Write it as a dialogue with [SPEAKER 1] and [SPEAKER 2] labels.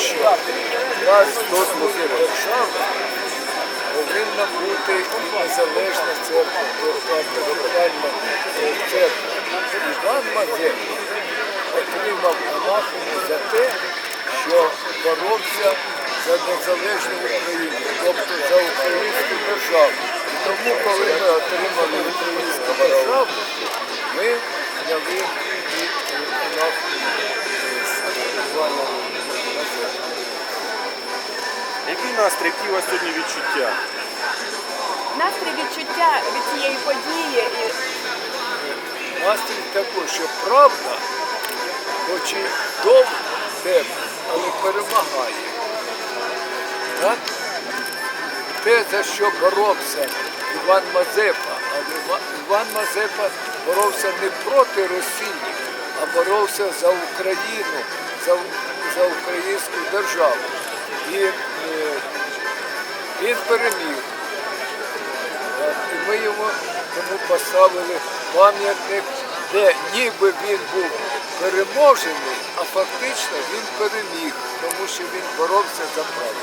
[SPEAKER 1] що в нас тут держава, повинна бути незалежна церква, е, церква. Іван Мазепа отримав анахему за те, що боровся за незалежну Україну, тобто за українську державу. І тому, коли ми отримали українську державу, ми зняли і анахему
[SPEAKER 2] настрій, які у вас сьогодні відчуття?
[SPEAKER 3] Настрій відчуття від цієї події і
[SPEAKER 1] Настрій такий, що правда, хоч і довго темна, але перемагає. Так? Те, за що боровся Іван Мазепа, але Іван Мазепа боровся не проти Росії, а боровся за Україну, за, за українську державу. І е, він переміг. І ми йому тому поставили пам'ятник, де ніби він був переможений, а фактично він переміг, тому що він боровся за правду.